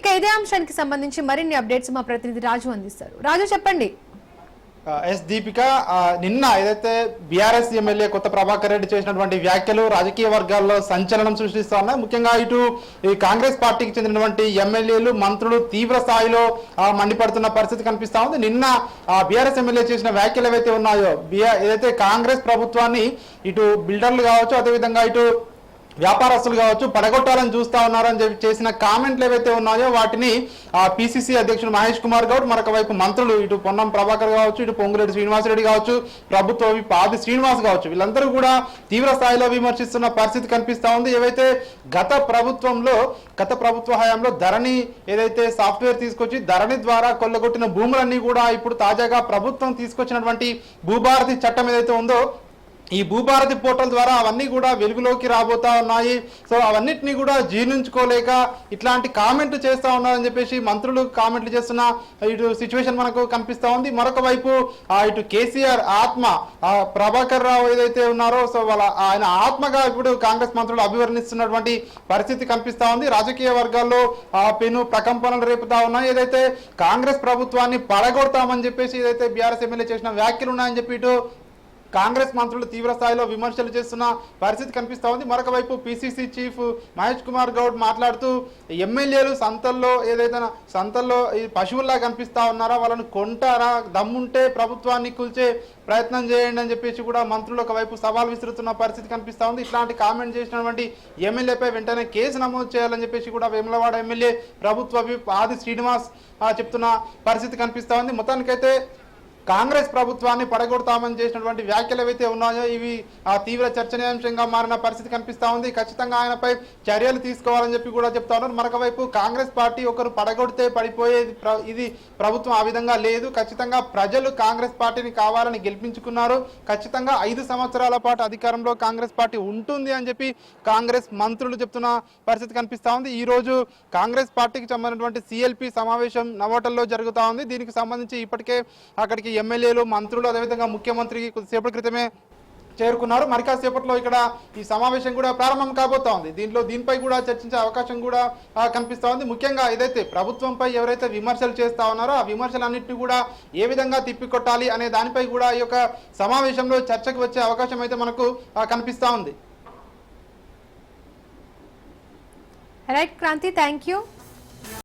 ఇక ఇదే అంశానికి సంబంధించి మరిన్ని అప్డేట్స్ మా ప్రతినిధి రాజు అందిస్తారు. రాజు చెప్పండి. ఎస్ దీపిక నిన్న ఏదైతే బీఆర్ఎస్ ఎమ్మెల్యే కొత్త ప్రభాకర్ రెడ్డి చేసినటువంటి వ్యాఖ్యలు రాజకీయ వర్గాల్లో సంచలనం సృష్టిస్తా ఉన్నాయి. ముఖ్యంగా ఇటు ఈ కాంగ్రెస్ పార్టీకి చెందినటువంటి ఎమ్మెల్యేలు మంత్రులు తీవ్ర స్థాయిలో మండిపడుతున్న పరిస్థితి కనిపిస్తా ఉంది. నిన్న బీఆర్ఎస్ ఎమ్మెల్యే చేసిన వ్యాఖ్యలు ఏవైతే ఉన్నాయో బిఆర్ ఏదైతే కాంగ్రెస్ ప్రభుత్వాన్ని ఇటు బిల్డర్లు కావచ్చు అదేవిధంగా ఇటు వ్యాపారస్తులు కావచ్చు పడగొట్టాలని చూస్తా ఉన్నారని చెప్పి చేసిన కామెంట్లు ఏవైతే ఉన్నాయో వాటిని ఆ పిసిసి అధ్యక్షుడు మహేష్ కుమార్ గౌడ్ మరొక వైపు మంత్రులు ఇటు పొన్నం ప్రభాకర్ కావచ్చు ఇటు పొంగులేటి శ్రీనివాసరెడ్డి కావచ్చు ప్రభుత్వ పాది ఆది శ్రీనివాస్ కావచ్చు వీళ్ళందరూ కూడా తీవ్ర స్థాయిలో విమర్శిస్తున్న పరిస్థితి కనిపిస్తూ ఉంది. ఏవైతే గత ప్రభుత్వంలో గత ప్రభుత్వ హయాంలో ధరణి ఏదైతే సాఫ్ట్వేర్ తీసుకొచ్చి ధరణి ద్వారా కొల్లగొట్టిన భూములన్నీ కూడా ఇప్పుడు తాజాగా ప్రభుత్వం తీసుకొచ్చినటువంటి భూభారతి చట్టం ఏదైతే ఉందో ఈ భూభారతి పోర్టల్ ద్వారా అవన్నీ కూడా వెలుగులోకి రాబోతా ఉన్నాయి. సో అవన్నిటిని కూడా జీర్ణించుకోలేక ఇట్లాంటి కామెంట్లు చేస్తూ ఉన్నారని చెప్పేసి మంత్రులు కామెంట్లు చేస్తున్న ఇటు సిచ్యువేషన్ మనకు కనిపిస్తూ ఉంది. మరొక వైపు ఆ ఇటు కేసీఆర్ ఆత్మ ఆ ప్రభాకర్ రావు ఏదైతే ఉన్నారో సో వాళ్ళ ఆయన ఆత్మగా ఇప్పుడు కాంగ్రెస్ మంత్రులు అభివర్ణిస్తున్నటువంటి పరిస్థితి కనిపిస్తూ ఉంది. రాజకీయ వర్గాల్లో ఆ పెను ప్రకంపనలు రేపుతా ఉన్నాయి. ఏదైతే కాంగ్రెస్ ప్రభుత్వాన్ని పడగొడతామని చెప్పేసి ఏదైతే బీఆర్ఎస్ ఎమ్మెల్యే చేసిన వ్యాఖ్యలు ఉన్నాయని చెప్పి ఇటు కాంగ్రెస్ మంత్రులు తీవ్ర స్థాయిలో విమర్శలు చేస్తున్న పరిస్థితి కనిపిస్తూ ఉంది. మరొక వైపు పిసిసి చీఫ్ మహేష్ కుమార్ గౌడ్ మాట్లాడుతూ ఎమ్మెల్యేలు సంతల్లో ఏదైతే సంతల్లో ఈ పశువుల్లా కనిపిస్తా ఉన్నారా? వాళ్ళని కొంటారా? దమ్ముంటే ప్రభుత్వాన్ని కూల్చే ప్రయత్నం చేయండి అని చెప్పేసి కూడా మంత్రులు ఒకవైపు సవాల్ విసురుతున్న పరిస్థితి కనిపిస్తూ ఉంది. ఇట్లాంటి కామెంట్ చేసినటువంటి ఎమ్మెల్యేపై వెంటనే కేసు నమోదు చేయాలని చెప్పేసి కూడా వేములవాడ ఎమ్మెల్యే ప్రభుత్వ ఆది శ్రీనివాస్ చెప్తున్న పరిస్థితి కనిపిస్తూ ఉంది. మొత్తానికైతే కాంగ్రెస్ ప్రభుత్వాన్ని పడగొడతామని చేసినటువంటి వ్యాఖ్యలు ఏవైతే ఉన్నాయో ఇవి ఆ తీవ్ర చర్చనీయాంశంగా మారిన పరిస్థితి కనిపిస్తా ఉంది. ఖచ్చితంగా ఆయనపై చర్యలు తీసుకోవాలని చెప్పి కూడా చెప్తా ఉన్నారు. మరొక వైపు కాంగ్రెస్ పార్టీ ఒకరు పడగొడితే పడిపోయేది ఇది ప్రభుత్వం ఆ విధంగా లేదు. ఖచ్చితంగా ప్రజలు కాంగ్రెస్ పార్టీని కావాలని గెలిపించుకున్నారు. ఖచ్చితంగా ఐదు సంవత్సరాల పాటు అధికారంలో కాంగ్రెస్ పార్టీ ఉంటుంది అని చెప్పి కాంగ్రెస్ మంత్రులు చెప్తున్న పరిస్థితి కనిపిస్తా ఉంది. ఈ రోజు కాంగ్రెస్ పార్టీకి సంబంధించినటువంటి సిఎల్పి సమావేశం నవోటల్లో జరుగుతూ ఉంది. దీనికి సంబంధించి ఇప్పటికే అక్కడికి ఎమ్మెల్యేలు మంత్రులు అదేవిధంగా ముఖ్యమంత్రి కొద్దిసేపటి క్రితమే చేరుకున్నారు. మరి కాసేపట్లో ఇక్కడ ఈ సమావేశం కూడా ప్రారంభం కాబోతా ఉంది దీంట్లో దీనిపై కూడా చర్చించే అవకాశం కూడా కనిపిస్తూ ఉంది. ముఖ్యంగా ఏదైతే ప్రభుత్వంపై ఎవరైతే విమర్శలు చేస్తా ఉన్నారో ఆ విమర్శలన్నింటినీ కూడా ఏ విధంగా తిప్పికొట్టాలి అనే దానిపై కూడా ఈ యొక్క సమావేశంలో చర్చకు వచ్చే అవకాశం అయితే మనకు కనిపిస్తూ ఉంది. Right Kranti thank you